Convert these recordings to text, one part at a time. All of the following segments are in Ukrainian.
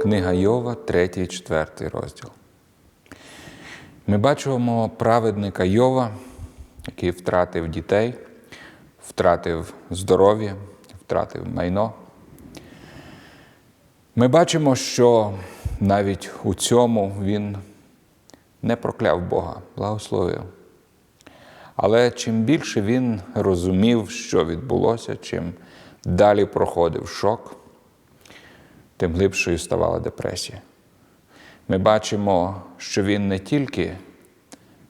Книга Йова, 3, 4 розділ. Ми бачимо праведника Йова, який втратив дітей, втратив здоров'я, втратив майно. Ми бачимо, що навіть у цьому він не прокляв Бога, благословив. Але чим більше він розумів, що відбулося, чим далі проходив шок, тим глибшою ставала депресія. Ми бачимо, що він не тільки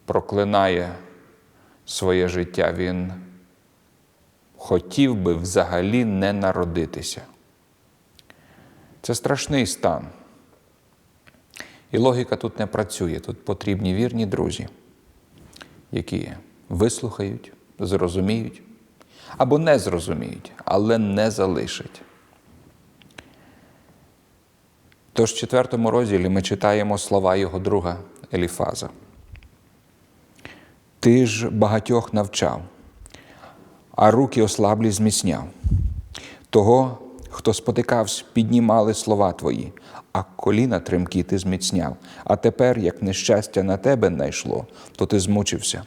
проклинає своє життя, він хотів би взагалі не народитися. Це страшний стан. І логіка тут не працює. Тут потрібні вірні друзі, які вислухають, зрозуміють або не зрозуміють, але не залишать. Тож в четвертому розділі ми читаємо слова його друга Еліфаза. Ти ж багатьох навчав, а руки ослаблі зміцняв. Того, хто спотикався, піднімали слова твої, а коліна тремкі ти зміцняв. А тепер, як нещастя на тебе найшло, то ти змучився.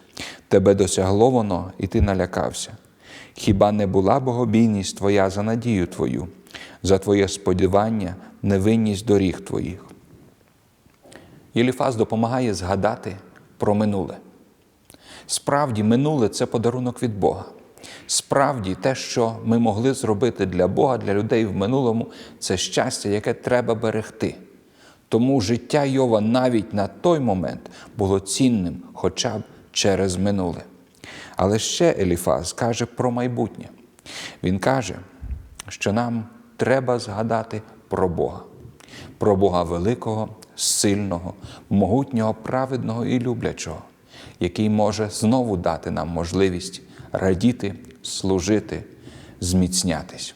Тебе досягло воно, і ти налякався. Хіба не була богобійність твоя за надію твою, за твоє сподівання, невинність доріг твоїх? Єліфаз допомагає згадати про минуле. Справді, минуле це подарунок від Бога. Справді, те, що ми могли зробити для Бога, для людей в минулому, це щастя, яке треба берегти. Тому життя Йова навіть на той момент було цінним, хоча б через минуле. Але ще Еліфаз каже про майбутнє. Він каже, що нам треба згадати про Бога, про Бога великого, сильного, могутнього, праведного і люблячого, який може знову дати нам можливість радіти, служити, зміцнятись.